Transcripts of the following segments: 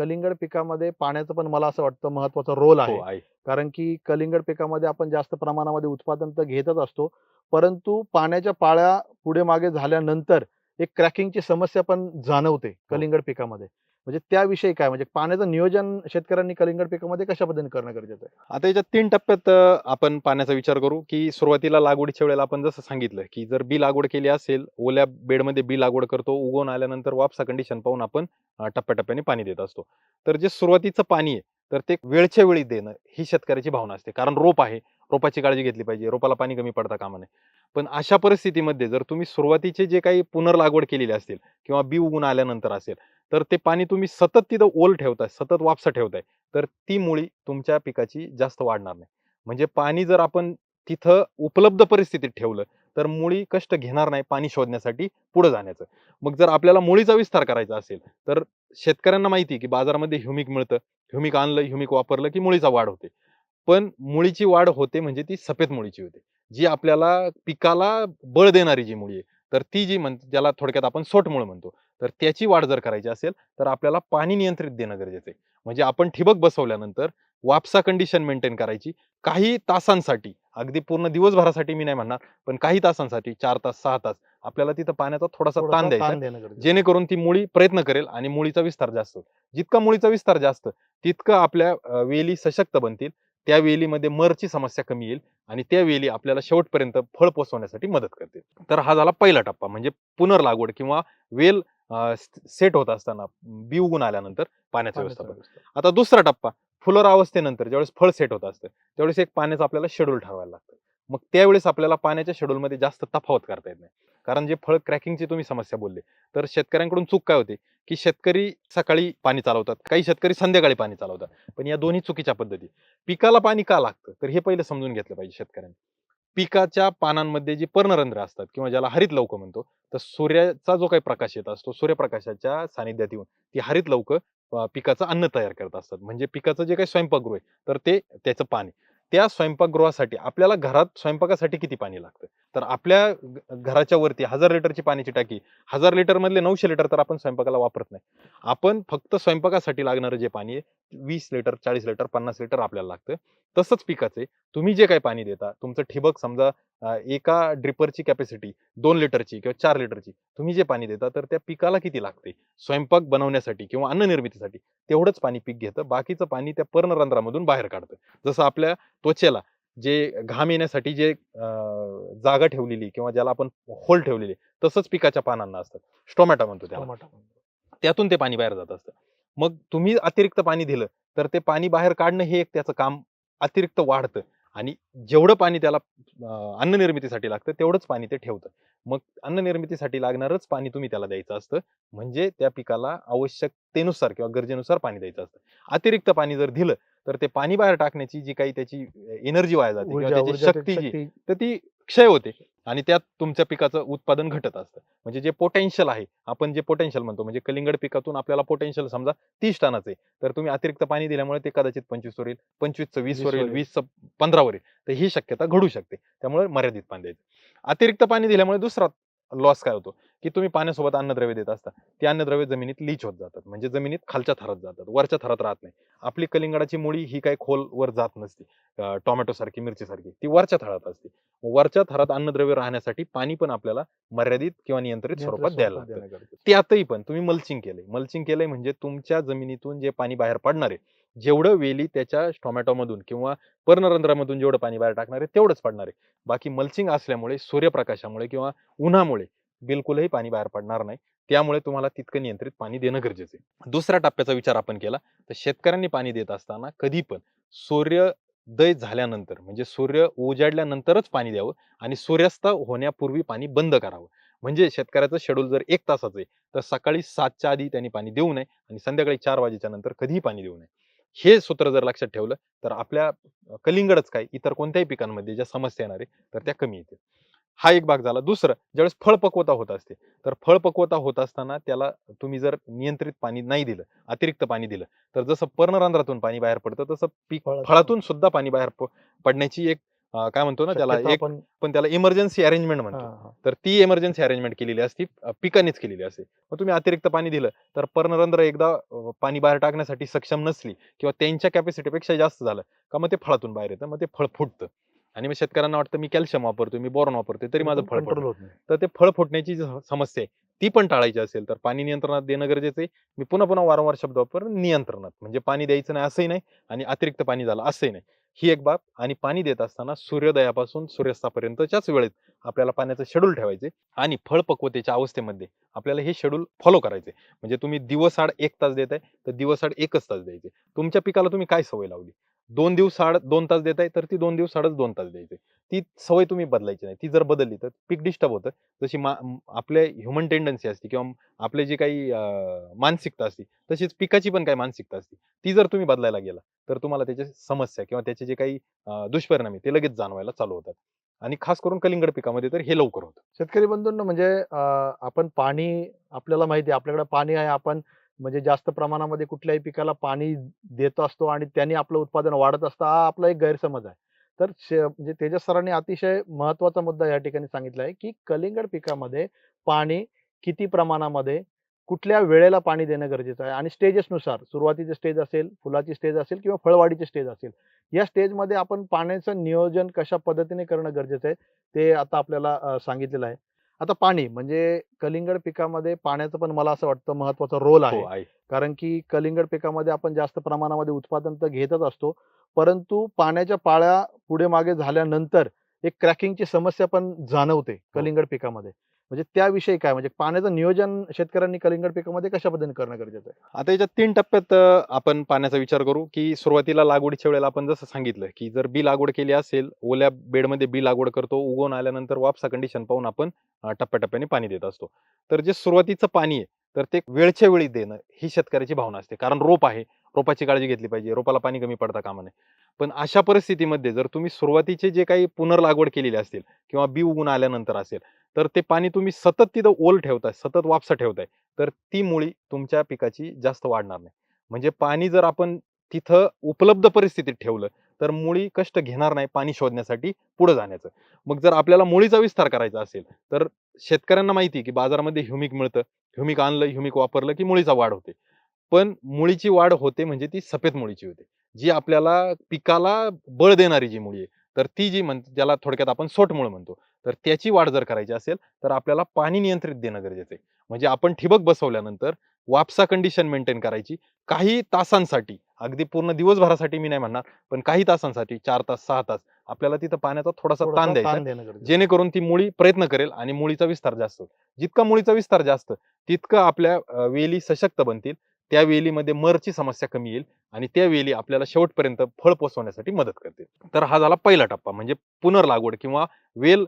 कलिंगड पिकामध्ये पाण्याचं पण मला असं वाटतं महत्त्वाचा रोल आहे हो आहे. कारण की कलिंगड पिकामध्ये आपण जास्त प्रमाणामध्ये उत्पादन तर घेतच असतो. परंतु पाण्याच्या पाळ्या पुढे मागे झाल्यानंतर एक क्रॅकिंगची समस्या पण जाणवते कलिंगड पिकामध्ये. म्हणजे त्याविषयी काय? म्हणजे पाण्याचं नियोजन शेतकऱ्यांनी कलिंगड पिकामध्ये कशा पद्धतीने करणं गरजेचं आहे? आता याच्यात तीन टप्प्यात आपण पाण्याचा विचार करू की सुरुवातीला लागवडीच्या वेळेला आपण जसं सांगितलं की जर बी लागवड केली असेल ओल्या बेडमध्ये बी लागवड करतो उगवून आल्यानंतर वापसा कंडिशन पाहून आपण टप्प्याटप्प्याने पाणी देत असतो. तर जे सुरुवातीचं पाणी आहे तर ते वेळच्या वेळी देणं ही शेतकऱ्याची भावना असते. कारण रोप आहे रोपाची काळजी घेतली पाहिजे रोपाला पाणी कमी पडता कामा नये पण अशा परिस्थितीमध्ये जर तुम्ही सुरुवातीचे जे काही पुनर्लागवड केलेली असतील किंवा बी उगून आल्यानंतर असेल तर ते पाणी तुम्ही सतत तिथं ओल ठेवताय सतत वापसा ठेवताय. तर ती मुळी तुमच्या पिकाची जास्त वाढणार नाही. म्हणजे पाणी जर आपण तिथं उपलब्ध परिस्थितीत ठेवलं तर मुळी कष्ट घेणार नाही पाणी शोधण्यासाठी पुढे जाण्याचं. मग जर आपल्याला मुळीचा विस्तार करायचा असेल तर शेतकऱ्यांना माहिती आहे की बाजारामध्ये ह्युमिक मिळतं. ह्युमिक आणलं ह्युमिक वापरलं की मुळीचा वाढ होते. पण मुळीची वाढ होते म्हणजे ती सफेद मुळीची होते. जी आपल्याला पिकाला बळ देणारी जी मुळी आहे तर ती जी म्हण ज्याला थोडक्यात आपण सोटमुळ म्हणतो तर त्याची वाढ जर करायची असेल तर आपल्याला पाणी नियंत्रित देणं गरजेचं आहे. म्हणजे आपण ठिबक बसवल्यानंतर वापसा कंडिशन मेंटेन करायची. काही तासांसाठी अगदी पूर्ण दिवसभरासाठी मी नाही म्हणणार पण काही तासांसाठी चार तास सहा तास आपल्याला तिथं पाण्याचा थोडासा ताण द्यायचा. जेणेकरून ती मुळी प्रयत्न करेल आणि मुळीचा विस्तार जास्त जितका मुळीचा विस्तार जास्त तितकं आपल्या वेली सशक्त बनतील. त्या वेलीमध्ये मरची समस्या कमी येईल आणि त्या वेली आपल्याला शेवटपर्यंत फळ पोचवण्यासाठी मदत करतील. तर हा झाला पहिला टप्पा म्हणजे पुनर्लागवड किंवा वेल सेट होत असताना बी उगून आल्यानंतर पाण्याचं व्यवस्थापन. आता दुसरा टप्पा फुलर अवस्थेनंतर ज्यावेळेस फळ सेट होत असतं त्यावेळेस एक पाण्याचं आपल्याला शेड्यूल ठरवायला लागतं. मग त्यावेळेस आपल्याला पाण्याच्या शेड्यूलमध्ये जास्त तफावत करता येत नाही. कारण जे फळ क्रॅकिंगची तुम्ही समस्या बोलले तर शेतकऱ्यांकडून चूक काय होते? की शेतकरी सकाळी पाणी चालवतात काही शेतकरी संध्याकाळी पाणी चालवतात. पण या दोन्ही चुकीच्या पद्धती. पिकाला पाणी का लागतं? तर हे पहिले समजून घेतलं पाहिजे शेतकऱ्यांनी. पिकाच्या पानांमध्ये जी पर्णरंध्र असतात किंवा ज्याला हरित लवक म्हणतो तर सूर्याचा जो काही प्रकाश येत असतो सूर्यप्रकाशाच्या सानिध्यात येऊन ती हरित लवक पिकाचं अन्न तयार करत असतात. म्हणजे पिकाचं जे काही स्वयंपाकगृह आहे तर ते त्याचं पाणी त्या स्वयंपाकगृहासाठी आपल्याला घरात स्वयंपाकासाठी किती पाणी लागतं? तर आपल्या घराच्या वरती हजार लिटरची पाण्याची टाकी हजार लिटरमधले नऊशे लिटर तर आपण स्वयंपाकाला वापरत नाही. आपण फक्त स्वयंपाकासाठी लागणारं जे पाणी आहे वीस लिटर चाळीस लिटर पन्नास लिटर आपल्याला लागतं. तसंच पिकाचे तुम्ही जे काही पाणी देता तुमचं ठिबक समजा एका ड्रिपरची कॅपॅसिटी दोन लिटरची किंवा चार लिटरची तुम्ही जे पाणी देता तर त्या पिकाला किती लागते? स्वयंपाक बनवण्यासाठी किंवा अन्न निर्मितीसाठी तेवढंच पाणी पीक घेतं. बाकीचं पाणी त्या पर्णरंध्रामधून बाहेर काढतं. जसं आपल्या त्वचेला जे घाम येण्यासाठी जे जागा ठेवलेली किंवा ज्याला आपण होल ठेवलेली तसंच पिकाच्या पानांना असतात स्टोमॅटो म्हणतो त्याला. त्यातून ते पाणी बाहेर जात असतं. मग तुम्ही अतिरिक्त पाणी दिलं तर ते पाणी बाहेर काढणं हे एक त्याचं काम अतिरिक्त वाढतं. आणि जेवढं पाणी त्याला अन्न निर्मितीसाठी लागतं तेवढंच पाणी ते ठेवतं. मग अन्न निर्मितीसाठी लागणारच पाणी तुम्ही त्याला द्यायचं असतं. म्हणजे त्या पिकाला आवश्यकतेनुसार किंवा गरजेनुसार पाणी द्यायचं असतं. अतिरिक्त पाणी जर दिलं तर ते पाणी बाहेर टाकण्याची जी काही त्याची एनर्जी वाया जाते किंवा त्याची शक्ती जी तर ती क्षय होते आणि त्यात तुमच्या पिकाचं उत्पादन घटत असतं. म्हणजे जे पोटेन्शियल आहे आपण जे पोटेन्शियल म्हणतो म्हणजे कलिंगड पिकातून आपल्याला पोटेन्शियल समजा तीस टनाचं आहे तर तुम्ही अतिरिक्त पाणी दिल्यामुळे ते कदाचित पंचवीस वर येईल पंचवीसचं वीस वर येईल वर येईल. वीसचं पंधरा वर येईल तर ही शक्यता घडू शकते. त्यामुळे मर्यादित पाणी द्यायचं. अतिरिक्त पाणी दिल्यामुळे दुसरा लॉस काय होतो? की तुम्ही पाण्यासोबत अन्नद्रव्य देत असता. ती अन्नद्रव्य जमिनीत लीच होत जातात. म्हणजे जमिनीत खालच्या थरात जातात. वरच्या थरात राहत नाही. आपली कलिंगडाची मुळी ही काही खोल वर जात नसते. टोमॅटो सारखी मिरची सारखी. ती वरच्या थरात असते. वरच्या थरात अन्नद्रव्य राहण्यासाठी पाणी पण आपल्याला मर्यादित किंवा नियंत्रित स्वरूपात द्यायला लागतं. त्यातही पण तुम्ही मल्चिंग केलंय. मल्चिंग केलंय म्हणजे तुमच्या जमिनीतून जे पाणी बाहेर पडणार आहे जेवढं वेली त्याच्या टोमॅटोमधून किंवा पर्णरंध्रामधून जेवढं पाणी बाहेर टाकणार आहे तेवढंच पडणार आहे. बाकी मल्चिंग असल्यामुळे सूर्यप्रकाशामुळे किंवा उन्हामुळे बिलकुलही पाणी बाहेर पडणार नाही. त्यामुळे तुम्हाला तितकं नियंत्रित पाणी देणं गरजेचं आहे. दुसऱ्या टप्प्याचा विचार आपण केला तर शेतकऱ्यांनी पाणी देत असताना कधी पण सूर्योदय झाल्यानंतर म्हणजे सूर्य उजाडल्यानंतरच पाणी द्यावं आणि सूर्यास्त होण्यापूर्वी पाणी बंद करावं. म्हणजे शेतकऱ्याचं शेड्यूल जर एक तासाचं आहे तर सकाळी सातच्या आधी त्यांनी पाणी देऊ नये आणि संध्याकाळी चार वाजेच्या नंतर कधीही पाणी देऊ नये. हे सूत्र जर लक्षात ठेवलं तर आपल्या कलिंगडच काय इतर कोणत्याही पिकांमध्ये ज्या समस्या येणार आहे तर त्या कमी येतील हा एक भाग झाला दुसरं ज्यावेळेस फळपक्वता होत असते तर फळपक्वता होत असताना त्याला तुम्ही जर नियंत्रित पाणी नाही दिलं अतिरिक्त पाणी दिलं तर जसं पर्णरंध्रातून पाणी बाहेर पडतं तसं पीक फळातून. फळातून सुद्धा पाणी बाहेर पडण्याची एक अं, काय म्हणतो ना त्याला शक्यतो एक आपण पण त्याला इमर्जन्सी अरेंजमेंट म्हणतो. हा. तर ती इमर्जन्सी अरेंजमेंट केलेली असती अं, पिकांनीच केलेली असते. मग तुम्ही अतिरिक्त पाणी दिलं तर पर्णरंध्र एकदा अं, पाणी बाहेर टाकण्यासाठी सक्षम नसली किंवा त्यांच्या कॅपॅसिटीपेक्षा जास्त झालं का मग ते फळातून बाहेर येतं मग ते फळ फुटतं. आणि मग शेतकऱ्यांना वाटतं मी कॅल्शियम वापरतो मी बोरॉन वापरतो तरी माझं फळ कंट्रोल फुटलं. होत नाही. तर ते फळ फुटण्याची जी समस्या आहे ती पण टाळायची असेल तर पाणी नियंत्रणात देणं गरजेचं आहे. मी पुन्हा पुन्हा वारंवार शब्द वापर नियंत्रणात. म्हणजे पाणी द्यायचं नाही असंही नाही आणि अतिरिक्त पाणी झालं असंही नाही. ही एक बाब आणि पाणी देत असताना सूर्योदयापासून सूर्यास्तापर्यंतच्याच वेळेत आपल्याला पाण्याचं शेड्यूल ठेवायचे आणि फळ पक्वतेच्या अवस्थेमध्ये आपल्याला हे शेड्यूल फॉलो करायचे. म्हणजे तुम्ही दिवसाआड एक तास देताय तर दिवसाआड एकच तास द्यायचे. तुमच्या पिकाला तुम्ही काय सवय लावली? दोन दिवसाआड दोन तास देताय तर ती दोन दिवसाआडच दोन तास द्यायचे. ती सवय तुम्ही बदलायची नाही. ती जर बदलली तर पीक डिस्टर्ब होतं. जशी मा आपल्या ह्युमन टेंडन्सी असते किंवा आपले जे काही अं, मानसिकता असते तशीच पिकाची पण काही मानसिकता असते. ती जर तुम्ही बदलायला गेला तर तुम्हाला त्याच्या समस्या किंवा त्याचे जे काही दुष्परिणामी दुष्परिणाम आहे ते लगेच जाणवायला चालू होतात. आणि खास करून कलिंगड पिकामध्ये तर हे लवकर होतं. शेतकरी बंधूंना म्हणजे आपण पाणी आपल्याला माहिती आहे आपल्याकडे पाणी आहे आपण म्हणजे जास्त प्रमाणामध्ये कुठल्याही पिकाला पाणी देत असतो आणि त्यांनी आपलं उत्पादन वाढत असतं हा आपला एक गैरसमज आहे. तर शे- म्हणजे तेजस सरांनी अतिशय महत्त्वाचा मुद्दा या ठिकाणी सांगितला आहे की कलिंगड पिकामध्ये पाणी किती प्रमाणामध्ये कुठल्या वेळेला पाणी देणं गरजेचं आहे? आणि स्टेजेसनुसार सुरुवातीचे स्टेज असेल फुलाची स्टेज असेल किंवा फळवाढीची स्टेज असेल या स्टेजमध्ये आपण पाण्याचं नियोजन कशा पद्धतीने करणं गरजेचं आहे ते आता आपल्याला सांगितलेलं आहे. आता पाणी म्हणजे कलिंगड पिकामध्ये पाण्याचं पण मला असं वाटतं महत्त्वाचा रोल आहे हो आहे. कारण की कलिंगड पिकामध्ये आपण जास्त प्रमाणामध्ये उत्पादन तर घेतच असतो परंतु पाण्याच्या पाळ्या पुढे मागे झाल्यानंतर एक क्रॅकिंगची समस्या पण जाणवते कलिंगड पिकामध्ये. म्हणजे त्याविषयी काय? म्हणजे पाण्याचं नियोजन शेतकऱ्यांनी कलिंगड पिकामध्ये कशा पद्धतीने करणं गरजेचं आहे? आता याच्यात तीन टप्प्यात आपण पाण्याचा विचार करू की सुरुवातीला लागवडीच्या वेळेला आपण जसं सांगितलं की जर बी लागवड केली असेल ओल्या बेडमध्ये बी लागवड करतो उगवून आल्यानंतर वापसा कंडिशन पाहून आपण टप्प्याटप्प्याने पाणी देत असतो. तर जे सुरुवातीचं पाणी आहे तर ते वेळच्या वेळी देणं ही शेतकऱ्याची भावना असते. कारण रोप आहे रोपाची काळजी घेतली पाहिजे रोपाला पाणी कमी पडता कामा नये. पण अशा परिस्थितीमध्ये जर तुम्ही सुरुवातीचे जे काही पुनर्लागवड केलेली असतील किंवा बी उगून आल्यानंतर असेल तर ते पाणी तुम्ही सतत तिथं ओल ठेवताय सतत वापसा ठेवताय तर ती मुळी तुमच्या पिकाची जास्त वाढणार नाही. म्हणजे पाणी जर आपण तिथं उपलब्ध परिस्थितीत ठेवलं तर मुळी कष्ट घेणार नाही पाणी शोधण्यासाठी पुढे जाण्याचं. मग जर आपल्याला मुळीचा विस्तार करायचा असेल तर शेतकऱ्यांना माहिती आहे की बाजारामध्ये ह्युमिक मिळतं ह्युमिक आणलं ह्युमिक वापरलं की मुळीचा वाढ होते. पण मुळीची वाढ होते म्हणजे ती सफेद मुळीची होते. जी आपल्याला पिकाला बळ देणारी जी मुळी आहे तर ती जी म्हण ज्याला थोडक्यात आपण सोटमुळ म्हणतो तर त्याची वाढ जर करायची असेल तर आपल्याला पाणी नियंत्रित देणं गरजेचं आहे म्हणजे आपण ठिबक बसवल्यानंतर वापसा कंडिशन मेंटेन करायची काही तासांसाठी अगदी पूर्ण दिवसभरासाठी मी नाही म्हणणार पण काही तासांसाठी चार तास सहा तास आपल्याला तिथं पाण्याचा थोडासा ताण द्यायचा. जेणेकरून ती मुळी प्रयत्न करेल आणि मुळीचा विस्तार जास्त होईल जितका मुळीचा विस्तार जास्त तितकं आपल्या वेली सशक्त बनतील त्या वेलीमध्ये मरची समस्या कमी येईल आणि त्या वेली आपल्याला शेवटपर्यंत फळ पोचवण्यासाठी मदत करतील. तर हा झाला पहिला टप्पा म्हणजे पुनर्लागवड किंवा वेल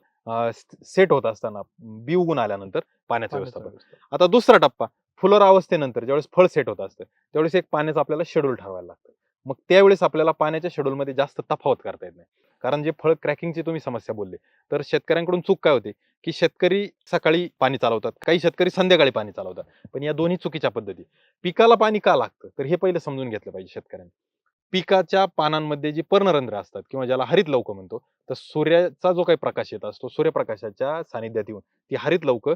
सेट होत असताना बी उगून आल्यानंतर पाण्याचं व्यवस्थापन. आता दुसरा टप्पा फुलोर अवस्थेनंतर ज्यावेळेस फळ सेट होत असतं त्यावेळेस एक पाण्याचं आपल्याला शेड्यूल ठरवायला लागतं. मग त्यावेळेस आपल्याला पाण्याच्या शेड्यूलमध्ये जास्त तफावत करता येत नाही. कारण जे फळ क्रॅकिंगची तुम्ही समस्या बोलले तर शेतकऱ्यांकडून चूक काय होते? की शेतकरी सकाळी पाणी चालवतात काही शेतकरी संध्याकाळी पाणी चालवतात. पण या दोन्ही चुकीच्या पद्धती. पिकाला पाणी का लागतं? तर हे पहिले समजून घेतलं पाहिजे शेतकऱ्यांनी. पिकाच्या पानांमध्ये जी पर्णरंध्र असतात किंवा ज्याला हरित लवक म्हणतो तर सूर्याचा जो काही प्रकाश येत असतो सूर्यप्रकाशाच्या सानिध्यात येऊन ती हरित लवक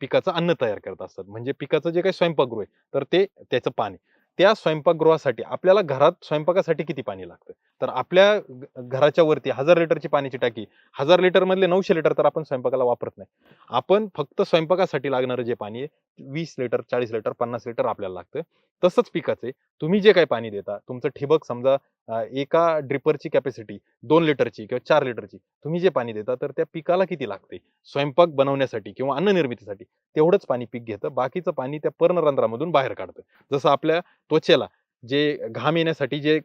पिकाचं अन्न तयार करत असतात. म्हणजे पिकाचं जे काही स्वयंपाकगृह आहे तर ते त्याचं पाणी. त्या स्वयंपाकगृहासाठी आपल्याला घरात स्वयंपाकासाठी किती पाणी लागतं? तर आपल्या घराच्या वरती हजार लिटरची पाण्याची टाकी हजार लिटर मधले नऊशे लिटर तर आपण स्वयंपाकाला वापरत नाही. आपण फक्त स्वयंपाकासाठी लागणारं जे पाणी आहे वीस लिटर चाळीस लिटर पन्नास लिटर आपल्याला लागतं. तसंच पिकाचे तुम्ही जे काही पाणी देता तुमचं ठिबक समजा एका ड्रिपरची कॅपॅसिटी दोन लिटरची किंवा चार लिटरची तुम्ही जे पाणी देता तर त्या पिकाला किती लागते? स्वयंपाक बनवण्यासाठी किंवा अन्न निर्मितीसाठी तेवढंच पाणी पीक घेतं. बाकीचं पाणी त्या पर्णरंध्रामधून बाहेर काढतं. जसं आपल्या त्वचेला जे घाम येण्यासाठी जे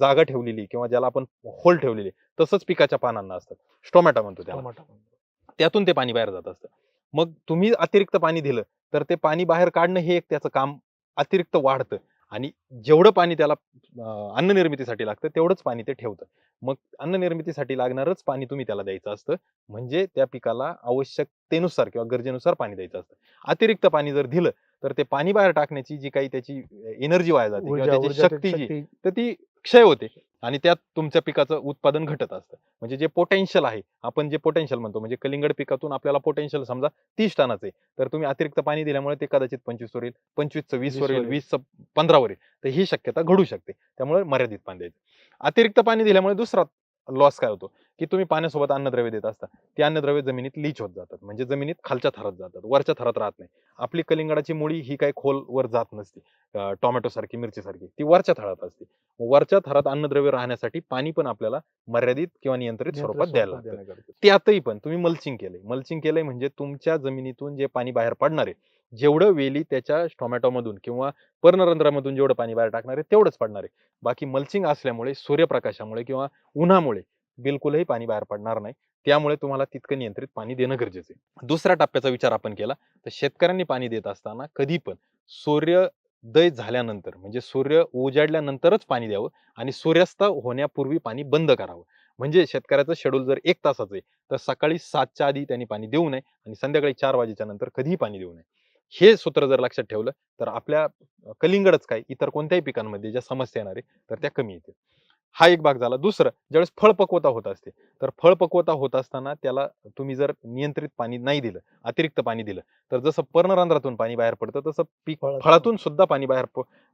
जागा ठेवलेली किंवा ज्याला आपण होल ठेवलेली तसंच पिकाच्या पानांना असतात स्टोमॅटो म्हणतो त्याला. त्यातून ते पाणी बाहेर जात असतं. मग तुम्ही अतिरिक्त पाणी दिलं तर ते पाणी बाहेर काढणं हे एक त्याचं काम अतिरिक्त वाढतं. आणि जेवढं पाणी त्याला अन्न निर्मितीसाठी लागतं तेवढंच पाणी ते ठेवतं. मग अन्न निर्मितीसाठी लागणारच पाणी तुम्ही त्याला द्यायचं असतं. म्हणजे त्या पिकाला आवश्यकतेनुसार किंवा गरजेनुसार पाणी द्यायचं असतं. अतिरिक्त पाणी जर दिलं तर ते पाणी बाहेर टाकण्याची जी काही त्याची एनर्जी वाया जाते किंवा त्याची शक्ती जी तर ती क्षय होते आणि त्यात तुमच्या पिकाचं उत्पादन घटत असतं. म्हणजे जे पोटेन्शियल आहे आपण जे पोटेन्शियल म्हणतो म्हणजे कलिंगड पिकातून आपल्याला पोटेन्शियल समजा तीस टनाचं आहे तर तुम्ही अतिरिक्त पाणी दिल्यामुळे ते कदाचित पंचवीस येईल पंचवीसचं वीस वर येईल वर येईल. वीसचं पंधरा वर येईल तर ही शक्यता घडू शकते. त्यामुळे मर्यादित पाणी द्यायचं. अतिरिक्त पाणी दिल्यामुळे दुसरा लॉस काय होतो? की तुम्ही पाण्यासोबत अन्नद्रव्य देत असता. ती अन्नद्रव्य जमिनीत लीच होत जातात. म्हणजे जमिनीत खालच्या थरात जातात. वरच्या थरात राहत नाही. आपली कलिंगडाची मुळी ही काही खोल वर जात नसते. टोमॅटो सारखी मिरची सारखी. ती वरच्या थरात असते. वरच्या थरात अन्नद्रव्य राहण्यासाठी पाणी पण आपल्याला मर्यादित किंवा नियंत्रित स्वरूपात द्यायला लागतं. त्यातही पण तुम्ही मल्चिंग केलंय. मल्चिंग केलंय म्हणजे तुमच्या जमिनीतून जे पाणी बाहेर पडणार आहे जेवढं वेली त्याच्या टोमॅटोमधून किंवा पर्णरंध्रामधून जेवढं पाणी बाहेर टाकणार आहे तेवढंच पडणार आहे. बाकी मल्चिंग असल्यामुळे सूर्यप्रकाशामुळे किंवा उन्हामुळे बिलकुलही पाणी बाहेर पडणार नाही. त्यामुळे तुम्हाला तितकं नियंत्रित पाणी देणं गरजेचं आहे. दुसऱ्या टप्प्याचा विचार आपण केला तर शेतकऱ्यांनी पाणी देत असताना कधी पण सूर्योदय झाल्यानंतर म्हणजे सूर्य उजाडल्यानंतरच पाणी द्यावं आणि सूर्यास्त होण्यापूर्वी पाणी बंद करावं. म्हणजे शेतकऱ्याचं शेड्यूल जर एक तासाचं आहे तर सकाळी सातच्या आधी त्यांनी पाणी देऊ नये आणि संध्याकाळी चार वाजेच्या नंतर कधीही पाणी देऊ नये. हे सूत्र जर लक्षात ठेवलं तर आपल्या कलिंगडच काय इतर कोणत्याही पिकांमध्ये ज्या समस्या येणार आहे तर त्या कमी येतील. हा एक भाग झाला दुसरं ज्यावेळेस फळपक्वता होत असते तर फळपक्वता होत असताना त्याला तुम्ही जर नियंत्रित पाणी नाही दिलं अतिरिक्त पाणी दिलं तर जसं पर्णरंध्रातून पाणी बाहेर पडतं तसं पीक फळातून. सुद्धा पाणी बाहेर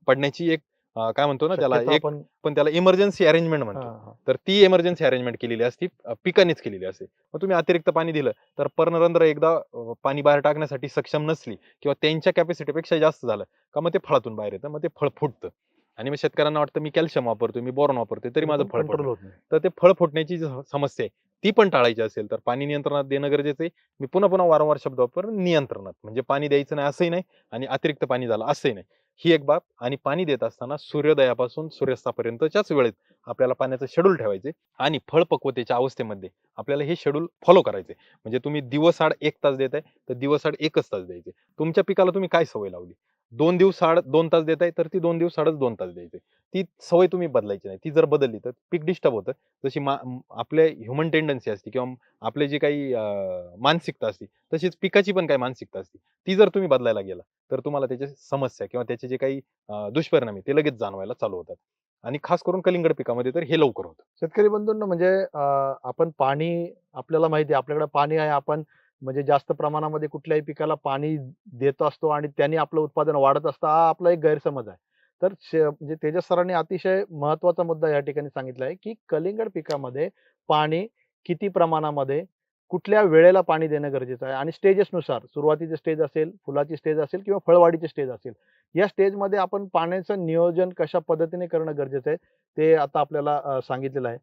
पडण्याची एक काय म्हणतो ना त्याला एक पण त्याला इमर्जन्सी अरेंजमेंट म्हणतो. तर ती इमर्जन्सी अरेंजमेंट केलेली असती पिकांनीच केलेली असते मग तुम्ही अतिरिक्त पाणी दिलं तर पर्णरंध्र एकदा पाणी बाहेर टाकण्यासाठी सक्षम नसली किंवा त्यांच्या कॅपॅसिटीपेक्षा जास्त झालं का मग ते फळातून बाहेर येतं मग ते फळ फुटतं आणि मग शेतकऱ्यांना वाटतं मी कॅल्शियम वापरतो मी बोरॉन वापरतोय तरी माझं फळ नाही. तर ते फळ फुटण्याची जी समस्या आहे ती पण टाळायची असेल तर पाणी नियंत्रणात देणं गरजेचं आहे. मी पुन्हा पुन्हा वारंवार शब्द वापर नियंत्रणात. म्हणजे पाणी द्यायचं नाही असंही नाही आणि अतिरिक्त पाणी झालं असंही नाही. ही एक बाब आणि पाणी देत असताना सूर्योदयापासून सूर्यास्तापर्यंतच्याच वेळेत आपल्याला पाण्याचं शेड्यूल ठेवायचे आणि फळपक्वतेच्या अवस्थेमध्ये आपल्याला हे शेड्यूल फॉलो करायचे म्हणजे तुम्ही दिवसाड एक तास देताय तर दिवसाड एकच तास द्यायचे तुमच्या पिकाला तुम्ही काय सवय लावली? दोन दिवस आड दोन तास देताय तर ती दोन दिवस आडच दोन तास द्यायची. ती सवय तुम्ही बदलायची नाही. ती जर बदलली तर पीक डिस्टर्ब होतं. जशी मा आपल्या ह्युमन टेंडन्सी असते किंवा आपले जे काही मानसिकता असते तशीच पिकाची पण काही मानसिकता असते. ती जर तुम्ही बदलायला गेला तर तुम्हाला त्याच्या समस्या किंवा त्याचे जे काही दुष्परिणाम आहे ते लगेच जाणवायला चालू होतात. आणि खास करून कलिंगड पिकामध्ये तर हे लवकर होतं. शेतकरी बंधूंना म्हणजे आपण पाणी आपल्याला माहिती आहे आपल्याकडे पाणी आहे आपण म्हणजे जास्त प्रमाणामध्ये कुठल्याही पिकाला पाणी देत असतो आणि त्यांनी आपलं उत्पादन वाढत असतं हा आपला एक गैरसमज आहे. तर शे- म्हणजे तेजस सरांनी अतिशय महत्त्वाचा मुद्दा या ठिकाणी सांगितला आहे की कलिंगड पिकामध्ये पाणी किती प्रमाणामध्ये कुठल्या वेळेला पाणी देणं गरजेचं आहे आणि स्टेजेसनुसार सुरुवातीचे स्टेज असेल फुलाची स्टेज असेल किंवा फळवाढीची स्टेज असेल या स्टेजमध्ये आपण पाण्याचं नियोजन कशा पद्धतीने करणं गरजेचं आहे ते आता आपल्याला सांगितलेलं आहे.